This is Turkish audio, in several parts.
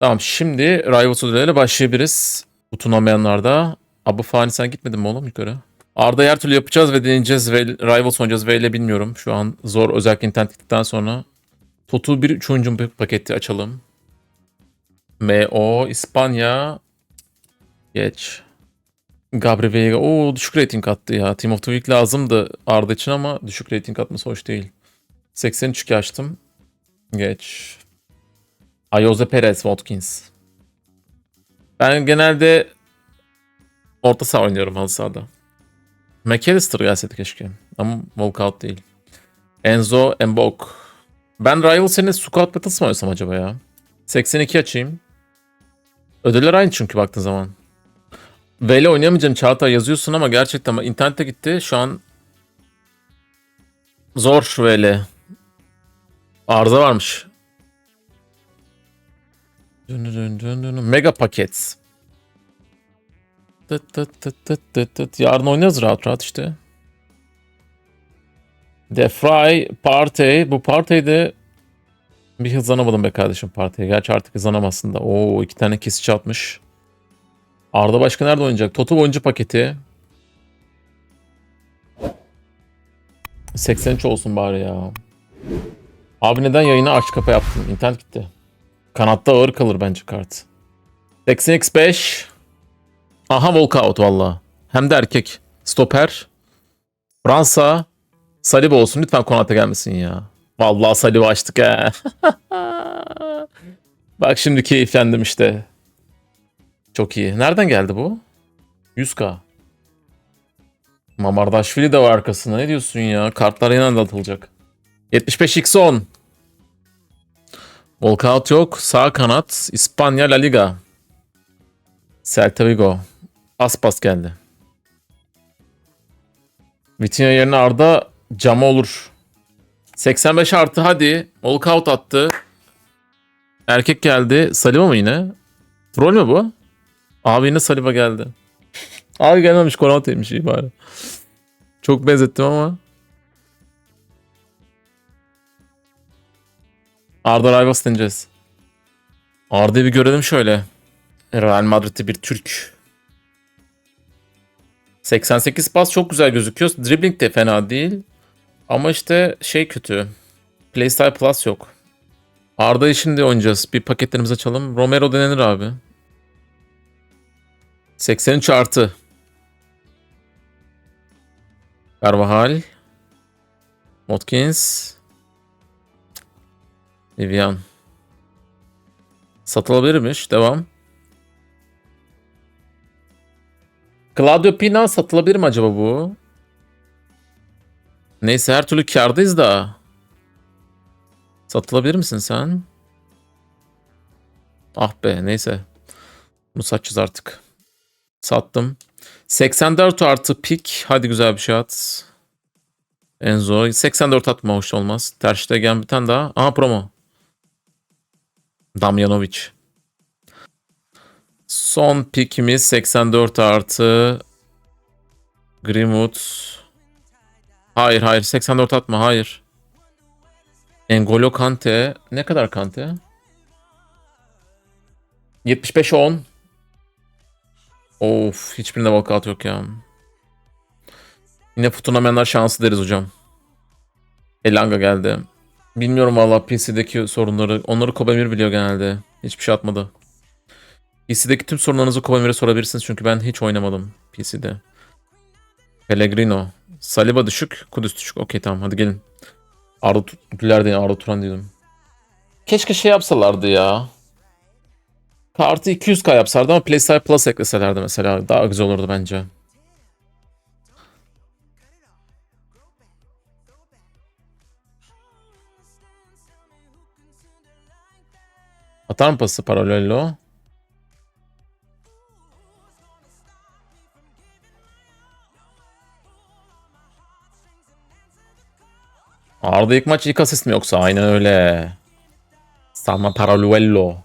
Tamam şimdi Rival ile başlayabiliriz. Tutunamayanlarda. Abu Fani sen gitmedin mi oğlum yukarı? Arda her türlü yapacağız ve deneyeceğiz ve Rivals oynayacağız ve ile bilmiyorum. Şu an zor özellikle internet gittikten sonra. Totu bir üçüncü paketi açalım. MO İspanya. Geç. Gabri Veiga. Oo düşük rating attı ya. Team of the Week lazımdı Arda için ama düşük rating atması hoş değil. 83 açtım. Geç. Ayoze Perez Watkins. Ben genelde orta saha oynuyorum halı sahada. McAllister gelseydi keşke. Ama walkout değil. Enzo Mbok. Ben Rival senin squad battles mı oynasam acaba ya? 82 açayım. Ödüller aynı çünkü baktığın zaman. V'yle oynayamayacağım Çağatay yazıyorsun ama gerçekten ama internete gitti. Şu an zor V'yle. Arıza varmış. Dün dün dün dün. Mega paket. Tıt tıt tıt tıt tıt tıt. Yarın oynarız rahat rahat işte. The Fry Party. Bu partide bir hızlanamadım be kardeşim partiye. Gerçi artık hızlanamazsın da. Oo iki tane kesici atmış. Arda başka nerede oynayacak? Totu oyuncu paketi. 83 olsun bari ya. Abi neden yayını aç kapa yaptın? İnternet gitti. Kanatta ağır kalır bence kart. 80x5. Aha walkout valla. Hem de erkek. Stoper. Fransa. Saliba olsun. Lütfen Konate gelmesin ya. Vallahi Saliba açtık he. Bak şimdi keyiflendim işte. Çok iyi. Nereden geldi bu? 100k. Mamardaşvili de var arkasında. Ne diyorsun ya? Kartlar yeniden atılacak. 75x10. Walkout yok. Sağ kanat. İspanya La Liga. Celta Vigo. Aspas geldi. Vitinha yerine Arda cama olur. 85 artı hadi. Walkout attı. Erkek geldi. Saliba mı yine? Troll mü bu? Abi yine Saliba geldi. Abi gelmemiş Konate'ymiş iyi bari. Çok benzettim ama. Arda Rivals deneyeceğiz. Arda'yı bir görelim şöyle. Real Madrid'de bir Türk. 88 pas çok güzel gözüküyor. Dribbling de fena değil. Ama işte şey kötü. Playstyle Plus yok. Arda'yı şimdi oynayacağız. Bir paketlerimizi açalım. Romero denenir abi. 83 artı. Carvajal. Watkins. Vivian. Satılabilirmiş. Devam. Claudio Pina satılabilir mi acaba bu? Neyse her türlü kardayız da. Satılabilir misin sen? Ah be neyse. Bunu satacağız artık. Sattım. 84 artı pik. Hadi güzel bir şey at. Enzo. 84 atma hoş olmaz. Terste gel bir tane daha. Aha promo. Damjanovic. Son pikimiz 84 artı Greenwood. Hayır hayır 84 atma hayır. Engolo Kante. Ne kadar Kante? 75 10. Of hiçbirinde walkout yok ya. Yine tutunamayanlar şanslı deriz hocam. Elanga geldi. Bilmiyorum valla PC'deki sorunları. Onları Kobemir biliyor genelde. Hiçbir şey atmadı. PC'deki tüm sorunlarınızı Kobemir'e sorabilirsiniz çünkü ben hiç oynamadım PC'de. Pellegrino. Saliba düşük, Kudüs düşük. Okey tamam hadi gelin. Arda Güler değil Arda Turan diyordum. Keşke şey yapsalardı ya. Kartı 200k yapsalardı ama PlayStation Plus ekleselerdi mesela. Daha güzel olurdu bence. Atar mı paralello? Arda ilk maç ilk asist mi yoksa? Aynen öyle. Salma Paraluello.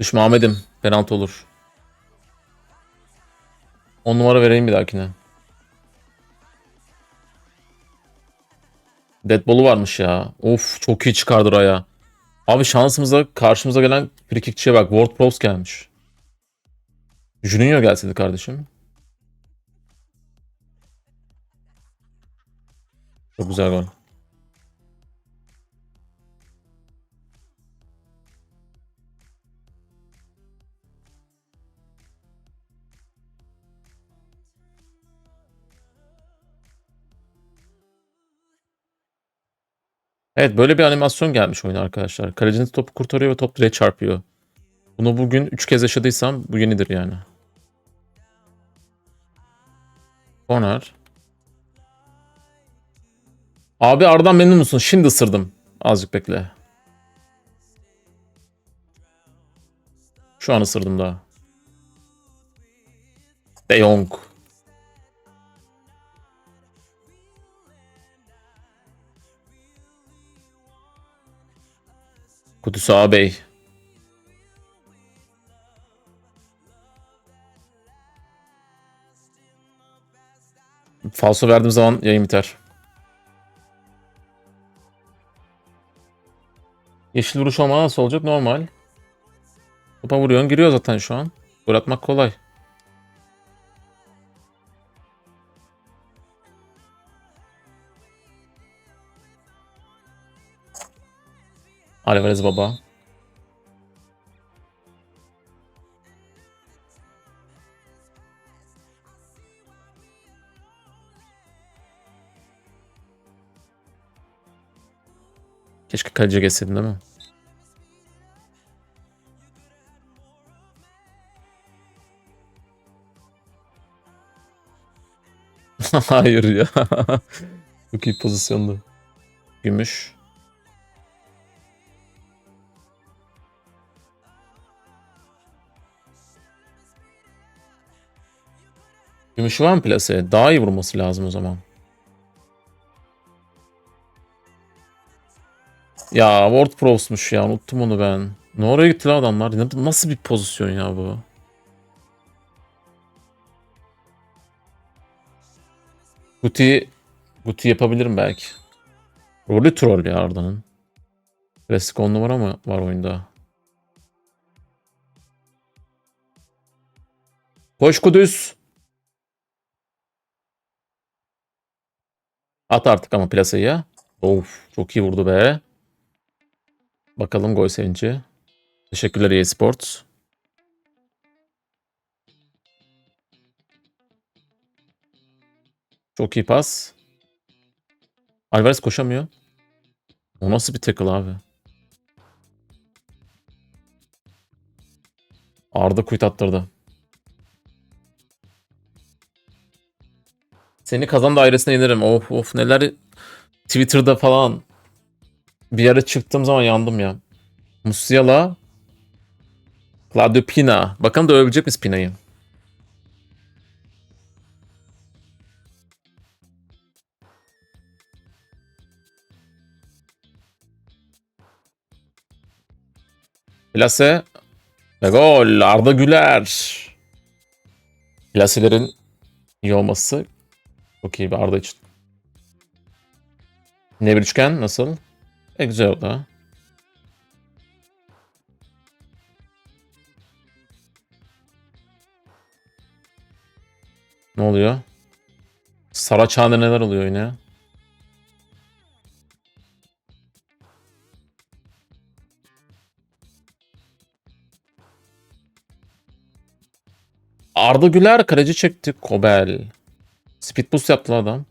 Düşme Ahmet'im. Penaltı olur. 10 numara vereyim bir dahakine. Deadball'u varmış ya. Of çok iyi çıkardı Raya. Abi şansımıza karşımıza gelen frikikçiye bak. World Pros gelmiş. Juninho gelseydi kardeşim. Çok güzel gol. Evet böyle bir animasyon gelmiş oyuna arkadaşlar. Kalecinin topu kurtarıyor ve top direğe çarpıyor. Bunu bugün 3 kez yaşadıysam bu yenidir yani. Corner. Abi Arda'dan memnun musun? Şimdi ısırdım. Azıcık bekle. Şu an ısırdım daha. De Jong. Kudüs ağabey. Falso verdiğim zaman yayın biter. Yeşil vuruş olmadan nasıl olacak? Normal. Topa vuruyorsun giriyor zaten şu an. Gol atmak kolay. Alvarez baba. Keşke kaleci geçseydin değil mi? Hayır ya. Çok iyi pozisyondu. Gümüş. Gümüşü var mı plaseye? Daha iyi vurması lazım o zaman. Ya World Pros'muş ya unuttum onu ben. Ne oraya gitti adamlar? Nasıl bir pozisyon ya bu? Guti Guti yapabilirim belki. Rolü troll ya Arda'nın. Klasik 10 numara mı var oyunda? Koş Kudüs. At artık ama plasayı. Of çok iyi vurdu be. Bakalım gol sevinci. Teşekkürler EA Sports. Çok iyi pas. Alvarez koşamıyor. O nasıl bir tackle abi? Arda kuyut attırdı. Seni kazan dairesine inerim. Of of neler Twitter'da falan bir yere çıktığım zaman yandım ya. Musiala Claudio Pina. Bakalım da ölebilecek miyiz Pina'yı? Plase ve gol. Arda Güler. Plaselerin iyi olması çok iyi bir Arda için. Ne bir üçgen nasıl? E güzel o da. Ne oluyor? Saraçhane'de neler oluyor yine? Arda Güler kaleci çekti. Kobel. Speed boost yaptı adam.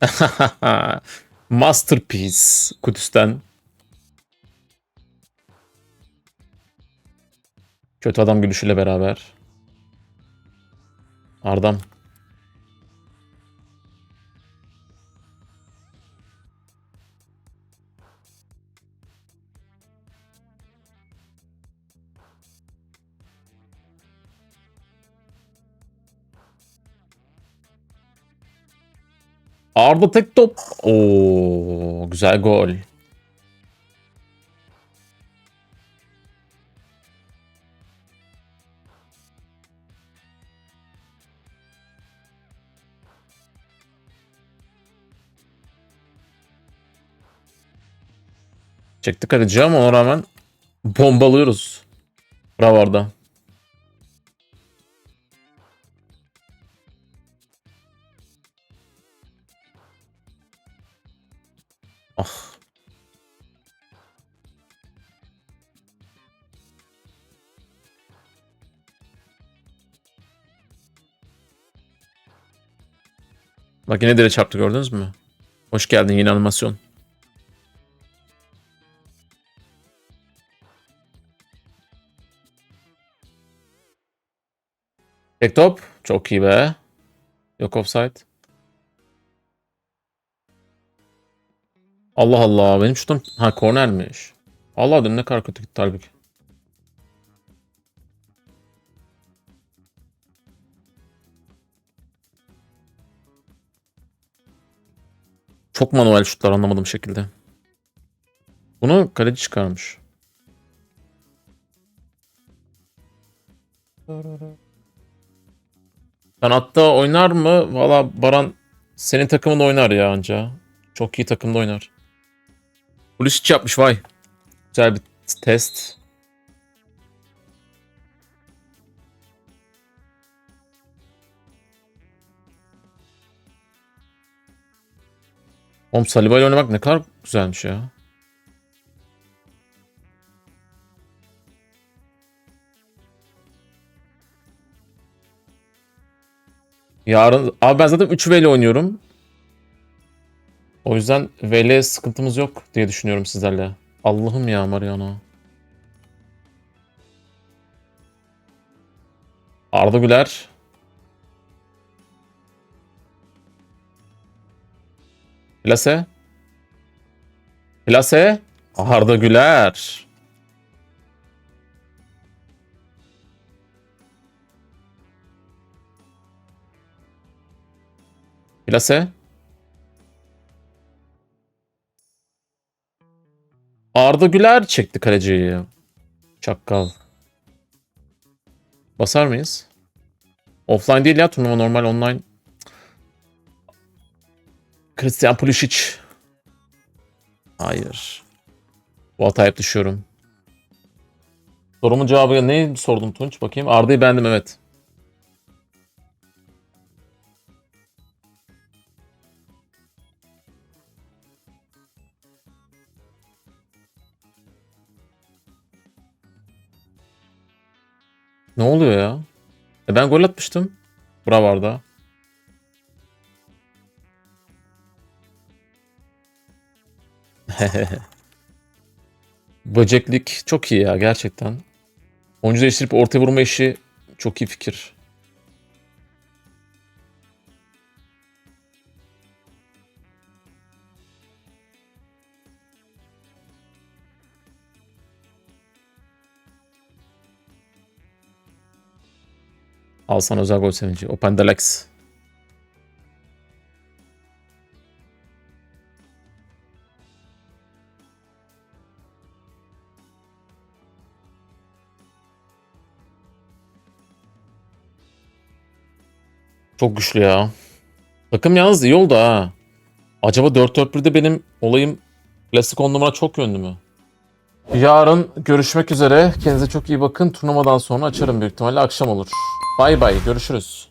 Masterpiece Kudüs'ten. Kötü adam gülüşüyle beraber. Ardam. Arda tek top. Oo güzel gol. Çektik kaleci ama ona rağmen bombalıyoruz. Bravo Arda. Bak yine dire çarptı gördünüz mü? Hoş geldin yeni animasyon. Tek top. Çok iyi be. Yok offside. Allah Allah. Benim şutum... Ha kornermiş. Allah dün ne kadar kötü gitti halbuki. Çok manuel şutlar anlamadığım şekilde. Bunu kaleci çıkarmış. Kanatta oynar mı? Valla Baran senin takımında oynar ya anca. Çok iyi takımda oynar. Pulisic yapmış vay. Güzel bir test. Oğlum Saliba ile oynamak ne kadar güzelmiş ya. Yarın abi ben zaten 3 VL oynuyorum. O yüzden VL sıkıntımız yok diye düşünüyorum sizlerle. Allah'ım ya Mariano. Arda Güler. Plase. Plase. Arda Güler. Plase. Arda Güler çekti kaleciyi. Çakkal. Basar mıyız? Offline değil ya turnuva normal online. Christian Pulisic. Hayır. Bu hataya düşüyorum. Sorumun cevabı ne sordun Tunç? Bakayım. Arda'yı beğendim evet. Ne oluyor ya? E ben gol atmıştım. Bravo Böceklik çok iyi ya gerçekten. Oyuncu değiştirip ortaya vurma işi çok iyi fikir. Al sana özel gol sevinci. Open Delex. Çok güçlü ya. Takım yalnız iyi oldu ha. Acaba 4-4-1'de benim olayım klasik 10 numara çok yönlü mü? Yarın görüşmek üzere. Kendinize çok iyi bakın. Turnuvadan sonra açarım büyük ihtimalle. Akşam olur. Bay bay. Görüşürüz.